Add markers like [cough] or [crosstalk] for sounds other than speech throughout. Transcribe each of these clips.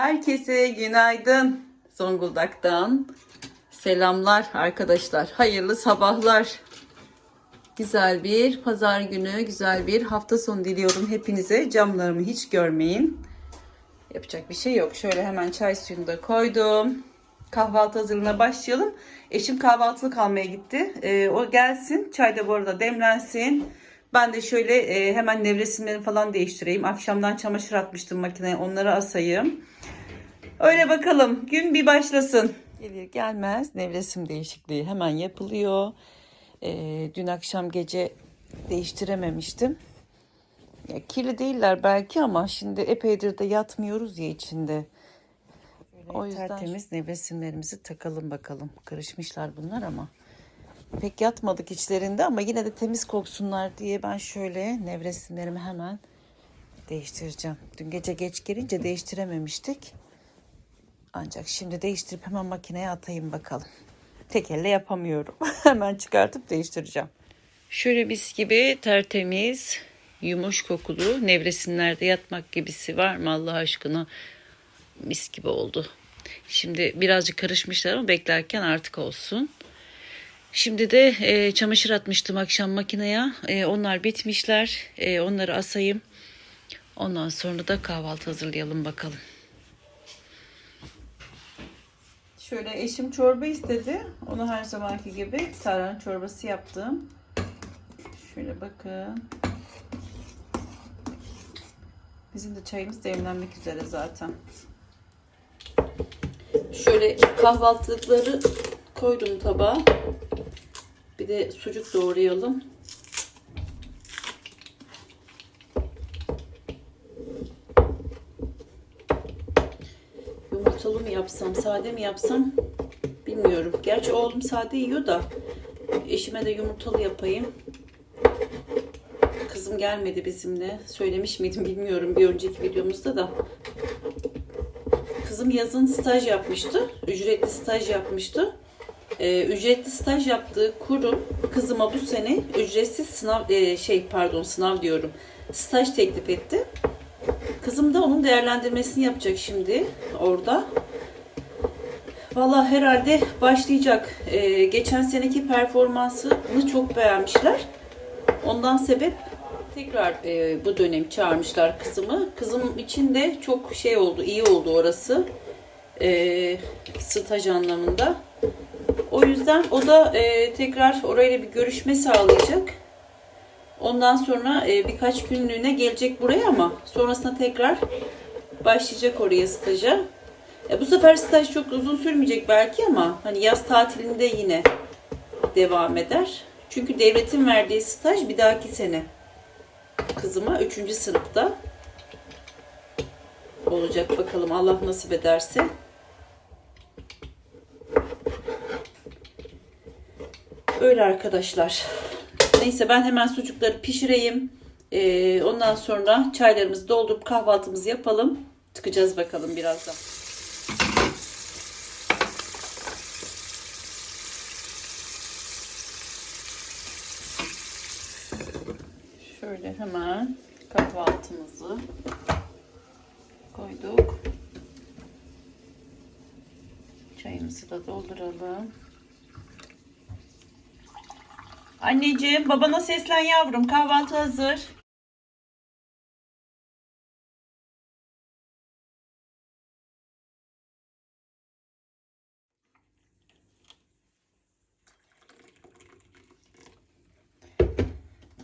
Herkese günaydın. Zonguldak'tan selamlar arkadaşlar. Hayırlı sabahlar. Güzel bir pazar günü, güzel bir hafta sonu diliyorum hepinize. Camlarımı hiç görmeyin. Yapacak bir şey yok. Şöyle hemen çay suyunu da koydum. Kahvaltı hazırlığına başlayalım. Eşim kahvaltılık almaya gitti. Ee, o gelsin. Çay da bu arada demlensin. Ben de şöyle e, hemen nevresimleri falan değiştireyim. Akşamdan çamaşır atmıştım makineye. Onları asayım. Öyle bakalım. Gün bir başlasın. Gelir gelmez nevresim değişikliği hemen yapılıyor. Ee, dün akşam gece değiştirememiştim. Ya, kirli değiller belki ama şimdi epeydir de yatmıyoruz ya içinde. o yüzden tertemiz nevresimlerimizi takalım bakalım. Karışmışlar bunlar ama. Pek yatmadık içlerinde ama yine de temiz koksunlar diye ben şöyle nevresimlerimi hemen değiştireceğim. Dün gece geç gelince değiştirememiştik. Ancak şimdi değiştirip hemen makineye atayım bakalım. Tek elle yapamıyorum. [laughs] hemen çıkartıp değiştireceğim. Şöyle mis gibi tertemiz, yumuş kokulu nevresimlerde yatmak gibisi var mı Allah aşkına? Mis gibi oldu. Şimdi birazcık karışmışlar ama beklerken artık olsun. Şimdi de e, çamaşır atmıştım akşam makineye. E, onlar bitmişler. E, onları asayım. Ondan sonra da kahvaltı hazırlayalım bakalım. Şöyle eşim çorba istedi. Onu her zamanki gibi tarhana çorbası yaptım. Şöyle bakın. Bizim de çayımız demlenmek üzere zaten. Şöyle kahvaltılıkları koydum tabağa. Bir de sucuk doğrayalım. Mı yapsam, sade mi yapsam bilmiyorum. Gerçi oğlum sade yiyor da eşime de yumurtalı yapayım. Kızım gelmedi bizimle. Söylemiş miydim bilmiyorum bir önceki videomuzda da. Kızım yazın staj yapmıştı. Ücretli staj yapmıştı. Ee, ücretli staj yaptığı kurum kızıma bu sene ücretsiz sınav e, şey pardon sınav diyorum. Staj teklif etti. Kızım da onun değerlendirmesini yapacak şimdi orada. Valla herhalde başlayacak. Ee, geçen seneki performansını çok beğenmişler. Ondan sebep tekrar e, bu dönem çağırmışlar kızımı. Kızım için de çok şey oldu, iyi oldu orası. E, staj anlamında. O yüzden o da e, tekrar orayla bir görüşme sağlayacak. Ondan sonra e, birkaç günlüğüne gelecek buraya ama sonrasında tekrar başlayacak oraya staja. E, bu sefer staj çok uzun sürmeyecek belki ama hani yaz tatilinde yine devam eder. Çünkü devletin verdiği staj bir dahaki sene kızıma 3. sınıfta olacak bakalım Allah nasip ederse. Öyle arkadaşlar. Neyse ben hemen sucukları pişireyim. Ee, ondan sonra çaylarımızı doldurup kahvaltımızı yapalım. Çıkacağız bakalım birazdan. Şöyle hemen kahvaltımızı koyduk. Çayımızı da dolduralım. Anneciğim, babana seslen yavrum. Kahvaltı hazır.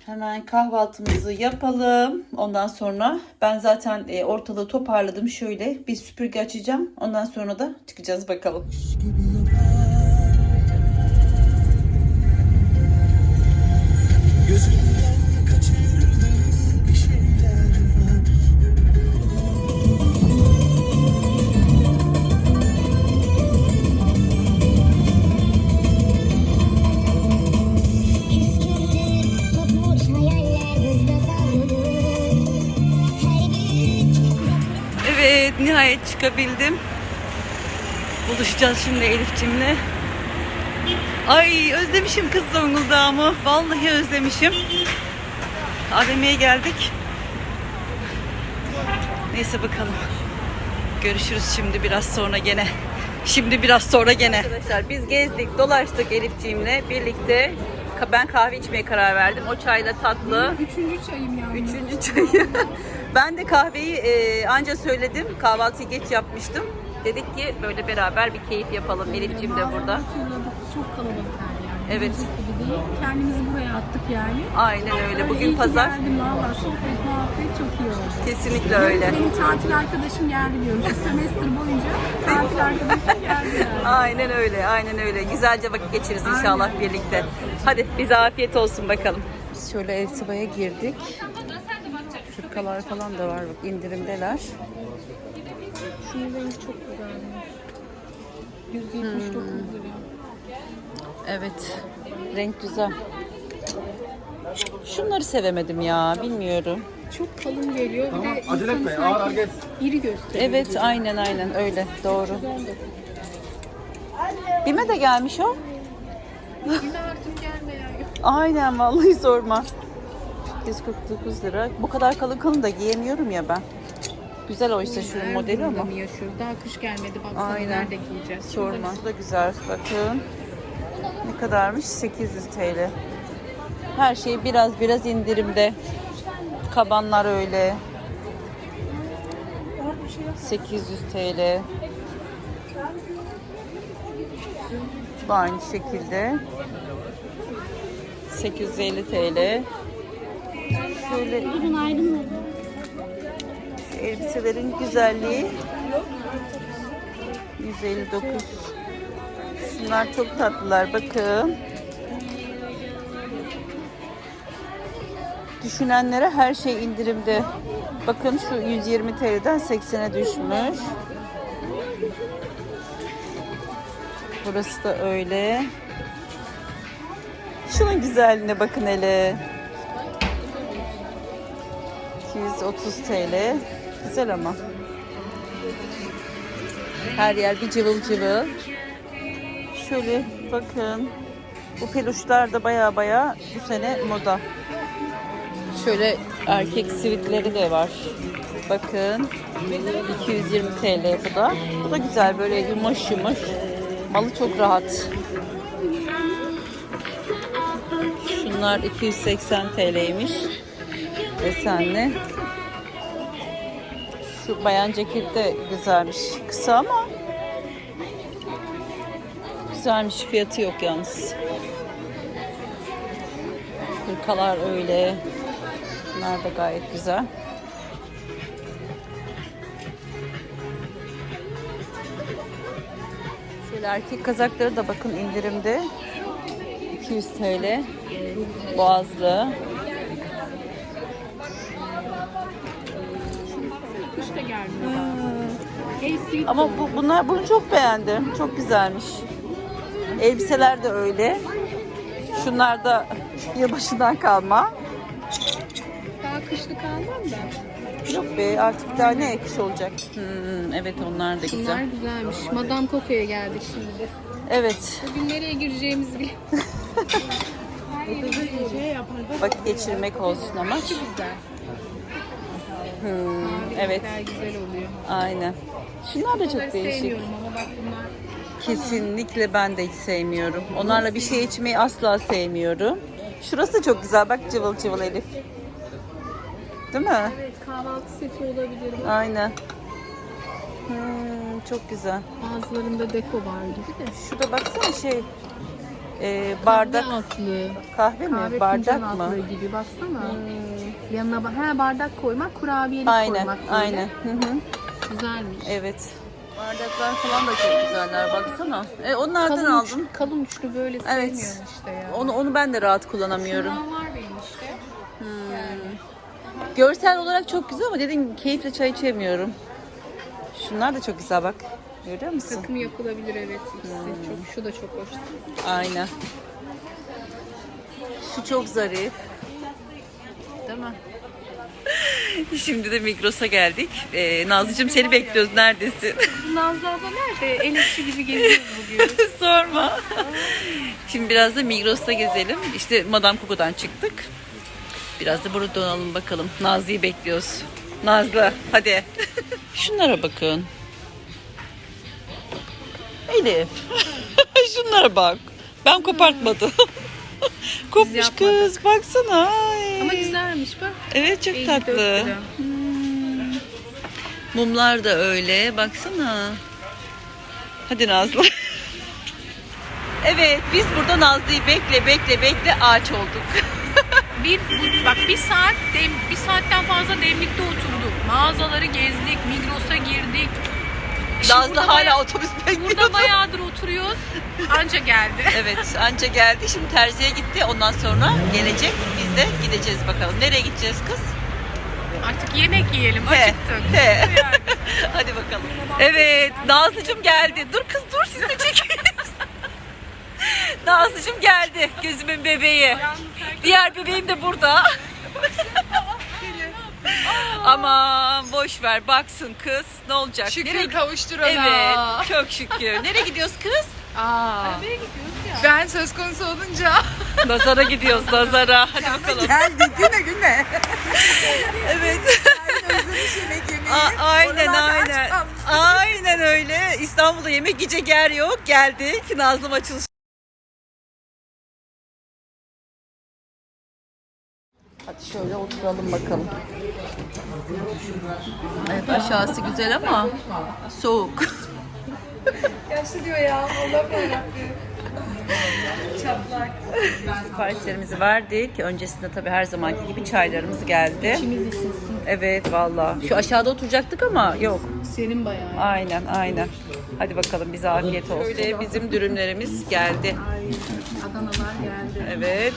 Hemen kahvaltımızı yapalım. Ondan sonra ben zaten e, ortalığı toparladım. Şöyle bir süpürge açacağım. Ondan sonra da çıkacağız bakalım. Gözümden nihayet çıkabildim. Buluşacağız şimdi Elif'cimle. Ay özlemişim kız Zonguldak'ımı. Vallahi özlemişim. AVM'ye geldik. Neyse bakalım. Görüşürüz şimdi biraz sonra gene. Şimdi biraz sonra gene. Arkadaşlar biz gezdik, dolaştık Elifciğimle birlikte. Ben kahve içmeye karar verdim. O çayla tatlı. Üçüncü çayım yani. Üçüncü çayı. [laughs] ben de kahveyi e, anca söyledim. Kahvaltıyı geç yapmıştım. Dedik ki böyle beraber bir keyif yapalım. Elifciğim de burada. Çok kalabalıklar yani. Evet. Kendimizi buraya attık yani. Aynen öyle. İyi Bugün ki pazar. Geldim valla sohbet muhabbet çok iyi oldu. Kesinlikle öyle. Benim tatil arkadaşım geldi diyorum. Semester boyunca tatil arkadaşım. [laughs] Aynen öyle, aynen öyle. Güzelce vakit geçiririz inşallah birlikte. Hadi bize afiyet olsun bakalım. Biz şöyle El Sıva'ya girdik. Hırkalar falan da var bak indirimdeler. Şunun rengi çok güzel. 179 lira. Evet, renk güzel. Şunları sevemedim ya, bilmiyorum. Çok kalın geliyor. Bir de acele etme, ağır ağır gez. iri gösteriyor. Evet, aynen aynen öyle, doğru. Güzel de. Bime de gelmiş o. Yine artık gelmeyen yok. Aynen vallahi sorma. 149 lira. Bu kadar kalın kalın da giyemiyorum ya ben. Güzel oysa şu modeli ama. mı yaşıyoruz? Daha kış gelmedi. Baksana Aynen. nerede giyeceğiz? Sorma. Bu da güzel. Bakın. Ne kadarmış? 800 TL. Her şey biraz biraz indirimde. Kabanlar öyle. 800 TL. Bu aynı şekilde. 850 TL. Şöyle şu elbiselerin güzelliği 159 Şunlar çok tatlılar bakın. Düşünenlere her şey indirimde. Bakın şu 120 TL'den 80'e düşmüş. Burası da öyle. Şunun güzelliğine bakın hele. 230 TL. Güzel ama. Her yer bir cıvıl cıvıl. Şöyle bakın. Bu peluşlar da baya baya bu sene moda. Şöyle erkek sivitleri de var. Bakın. 220 TL bu da. Bu da güzel böyle yumuş yumuş. Malı çok rahat. Şunlar 280 TL'ymiş. Desenli. Şu bayan ceket de güzelmiş. Kısa ama güzelmiş. Fiyatı yok yalnız. Hırkalar öyle. Bunlar da gayet güzel. Erkek kazakları da bakın indirimde. 200 TL. Boğazlı. Kış da gelmiyor. AC Ama bu, bunlar bunu çok beğendim. Çok güzelmiş. Elbiseler de öyle. Şunlar da [laughs] yılbaşından kalma. daha kışlık almam da. Yok be artık daha ne ekşi olacak. Hmm, evet onlar da Bunlar güzel. güzelmiş. Madame Coco'ya geldik şimdi. Evet. Bugün nereye gireceğimizi bile. Vakit [laughs] geçirmek olsun ama. Şu güzel. Hmm, evet. güzel oluyor. Aynen. Şunlar da Bunları çok değişik. sevmiyorum ama bak bunlar Kesinlikle ben de hiç sevmiyorum. Onlarla bir şey içmeyi asla sevmiyorum. Şurası da çok güzel. Bak cıvıl cıvıl Elif. Değil mi? evet kahvaltı seti olabilir. Bak, Aynen. Hmm, çok güzel. Bazılarında deko var gibi de. Şurada baksana şey e, bardak Kahve altlığı. kahve mi? Kahve bardak mı? altlığı gibi baksana. Yanına ba- ha, bardak koymak, kurabiyelik Aynen, koymak böyle. aynen. Hı hı. Güzelmiş. Evet. Bardaklar falan da çok güzeller baksana. E, onlardan Kalın, uç- aldım. kalın uçlu böyle Evet. sevmiyorum işte ya. Onu onu ben de rahat kullanamıyorum. Şundan var. Görsel olarak çok güzel ama gibi keyifle çay içemiyorum. Şunlar da çok güzel bak. Görüyor musun? Takım yapılabilir evet ikisi. Hmm. Çok, şu da çok hoş. Aynen. Şu çok zarif. Değil mi? [laughs] Şimdi de Migros'a geldik. Ee, Nazlıcığım seni bekliyoruz. Neredesin? [laughs] Nazlı abla nerede? Elekçi gibi [laughs] geziyoruz bugün. Sorma. Şimdi biraz da Migros'ta gezelim. İşte Madame Coco'dan çıktık. Biraz da burada donalım bakalım. Nazlı'yı bekliyoruz. Nazlı hadi. [laughs] Şunlara bakın. Elif. [laughs] Şunlara bak. Ben kopartmadım. [laughs] Kopmuş yapmadık. kız baksana. Ay. Ama güzelmiş bak. Evet çok İyi, tatlı. döktü. Mumlar da öyle. Baksana. Hadi Nazlı. evet biz burada Nazlı'yı bekle bekle bekle ağaç olduk. Bir, bak bir saat, dem, bir saatten fazla demlikte oturduk. Mağazaları gezdik, Migros'a girdik. Nazlı hala baya- otobüs bekliyor. Burada bayağıdır oturuyoruz. Anca geldi. [laughs] Evet anca geldi. Şimdi terziye gitti. Ondan sonra gelecek. Biz de gideceğiz bakalım. Nereye gideceğiz kız? Artık yemek yiyelim, He, acıktık. he. Yani. [laughs] Hadi bakalım. Evet Nazlıcığım geldi. Dur kız dur siz de çekin. [laughs] Nazlıcığım geldi. Gözümün bebeği. Diğer bebeğim de burada. Aman boş ver baksın kız. Ne olacak? Şükür Nereye- kavuşturana. Evet çok şükür. Nereye gidiyoruz kız? Aa. Ben söz konusu olunca. Nazara gidiyoruz nazara. Hadi bakalım. Geldi güne güne. Evet. A- aynen aynen. Aynen öyle. İstanbul'da yemek yiyecek yer yok. Geldik. Nazlım açılış. Hadi şöyle oturalım bakalım. Evet aşağısı güzel ama soğuk. [laughs] Yaşlı diyor ya. Allah yarabbim. Çaplak. Siparişlerimizi verdik. Öncesinde tabii her zamanki gibi çaylarımız geldi. Evet valla. Şu aşağıda oturacaktık ama yok. Senin bayağı. Aynen aynen. Hadi bakalım bize afiyet olsun. Şöyle bizim dürümlerimiz geldi. Adanalar geldi. Evet.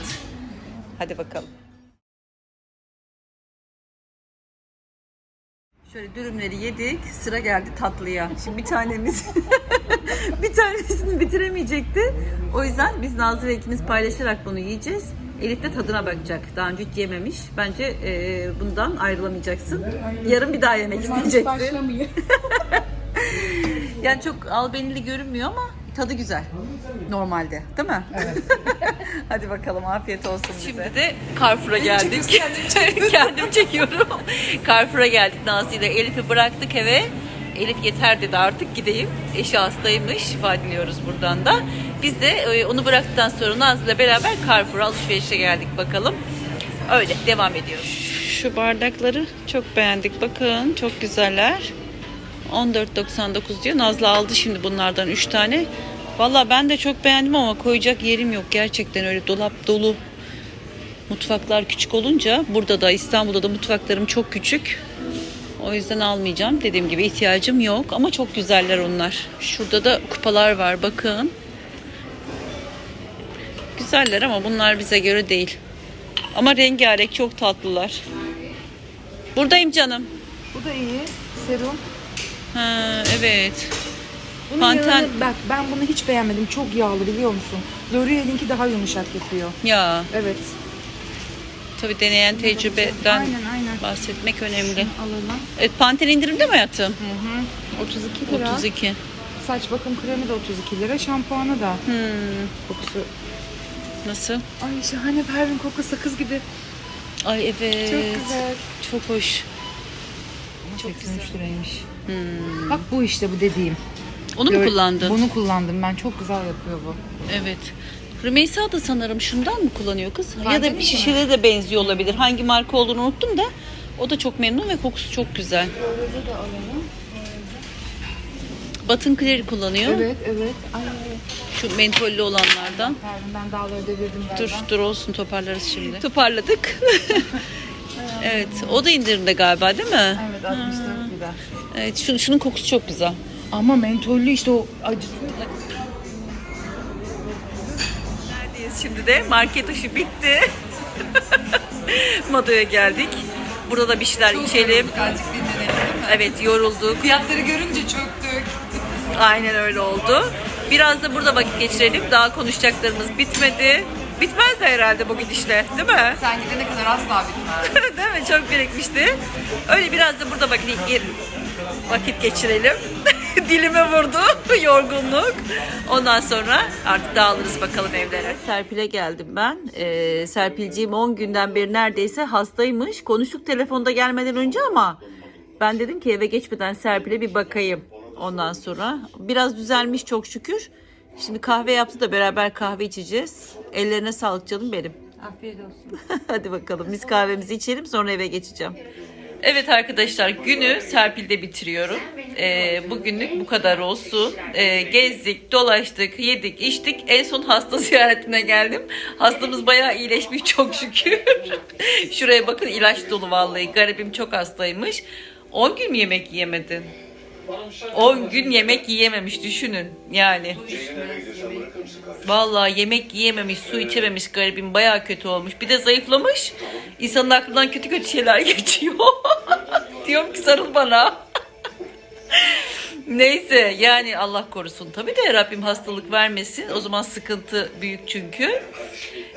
Hadi bakalım. Şöyle dürümleri yedik. Sıra geldi tatlıya. Şimdi bir tanemiz [laughs] bir tanesini bitiremeyecekti. O yüzden biz Nazlı ve ikimiz paylaşarak bunu yiyeceğiz. Elif de tadına bakacak. Daha önce hiç yememiş. Bence e, bundan ayrılamayacaksın. Yarın bir daha yemek isteyeceksin. [laughs] Yani çok albenili görünmüyor ama tadı güzel. Normalde değil mi? Evet. [laughs] Hadi bakalım afiyet olsun bize. Şimdi de Carrefour'a geldik. [laughs] Kendim çekiyorum. Carrefour'a geldik Nazlı ile Elif'i bıraktık eve. Elif yeter dedi artık gideyim. Eşi hastaymış. Şifa diliyoruz buradan da. Biz de e, onu bıraktıktan sonra Nazlı ile beraber Carrefour'a alışverişe geldik bakalım. Öyle devam ediyoruz. Şu bardakları çok beğendik. Bakın çok güzeller. 14.99 diyor. Nazlı aldı şimdi bunlardan 3 tane. Valla ben de çok beğendim ama koyacak yerim yok. Gerçekten öyle dolap dolu. Mutfaklar küçük olunca burada da İstanbul'da da mutfaklarım çok küçük. O yüzden almayacağım. Dediğim gibi ihtiyacım yok ama çok güzeller onlar. Şurada da kupalar var bakın. Güzeller ama bunlar bize göre değil. Ama rengarenk çok tatlılar. Buradayım canım. Bu da iyi. Serum. Ha, evet. Bunun Panten- yanına- bak ben bunu hiç beğenmedim. Çok yağlı biliyor musun? L'Oreal'inki daha yumuşak yapıyor. Ya Evet. tabii deneyen tecrübeden Aynen aynen. bahsetmek önemli. Alalım. Evet, Panten indirimde mi hayatım? Hı hı. 32 lira. 32. Saç bakım kremi de 32 lira. Şampuanı da. Hmm, Kokusu. nasıl? Ay şahane pervin koku sakız gibi. Ay evet. Çok güzel. Çok hoş. Çok 83 liraymış. Hmm. Bak bu işte bu dediğim. Onu mu kullandın? Bunu kullandım ben. Çok güzel yapıyor bu. Evet. Rümeysa da sanırım şundan mı kullanıyor kız? ya Bence da de bir şişede de benziyor olabilir. Hangi marka olduğunu unuttum da. O da çok memnun ve kokusu çok güzel. Batın Clear kullanıyor. Evet evet. Ay Şu mentollü olanlardan. Pervin ben dağları devirdim galiba. Dur dur olsun toparlarız şimdi. Toparladık. [laughs] evet o da indirimde galiba değil mi? Evet 64 lira. Evet şun, şunun kokusu çok güzel. Ama mentollü işte o acı. Neredeyiz şimdi de? Market işi bitti. [laughs] Mado'ya geldik. Burada da bir şeyler içelim. Dinlenelim değil mi? Evet yorulduk. Fiyatları görünce çöktük. Aynen öyle oldu. Biraz da burada vakit geçirelim. Daha konuşacaklarımız bitmedi. Bitmez de herhalde bu gidişle değil mi? [laughs] Sen gidene kadar asla bitmez. [laughs] değil mi? Çok birikmişti. Öyle biraz da burada vakit, vakit geçirelim. [laughs] Dilime vurdu yorgunluk. Ondan sonra artık dağılırız bakalım evlere. Serpil'e geldim ben. Ee, Serpilciğim 10 günden beri neredeyse hastaymış. Konuştuk telefonda gelmeden önce ama ben dedim ki eve geçmeden Serpil'e bir bakayım. Ondan sonra biraz düzelmiş çok şükür. Şimdi kahve yaptı da beraber kahve içeceğiz. Ellerine sağlık canım benim. [laughs] Afiyet olsun. Hadi bakalım biz kahvemizi içelim sonra eve geçeceğim. Evet arkadaşlar günü Serpil'de bitiriyorum. Ee, bugünlük bu kadar olsun. Ee, gezdik, dolaştık, yedik, içtik. En son hasta [laughs] ziyaretine geldim. Hastamız bayağı iyileşmiş çok şükür. [laughs] Şuraya bakın ilaç dolu vallahi. Garibim çok hastaymış. 10 gün mü yemek yiyemedi? 10 gün yemek yiyememiş düşünün yani. Vallahi yemek yiyememiş, su içememiş garibim bayağı kötü olmuş. Bir de zayıflamış. İnsanın aklından kötü kötü şeyler [laughs] geçiyor. [laughs] Diyorum ki sarıl bana. [laughs] Neyse yani Allah korusun tabii de Rabbim hastalık vermesin. O zaman sıkıntı büyük çünkü.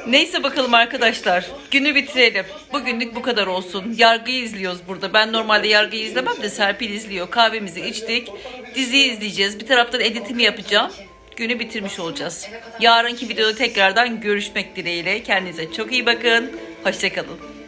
Neyse bakalım arkadaşlar. Günü bitirelim. Bugünlük bu kadar olsun. Yargıyı izliyoruz burada. Ben normalde yargıyı izlemem de Serpil izliyor. Kahvemizi içtik. Diziyi izleyeceğiz. Bir taraftan editimi yapacağım. Günü bitirmiş olacağız. Yarınki videoda tekrardan görüşmek dileğiyle. Kendinize çok iyi bakın. Hoşçakalın.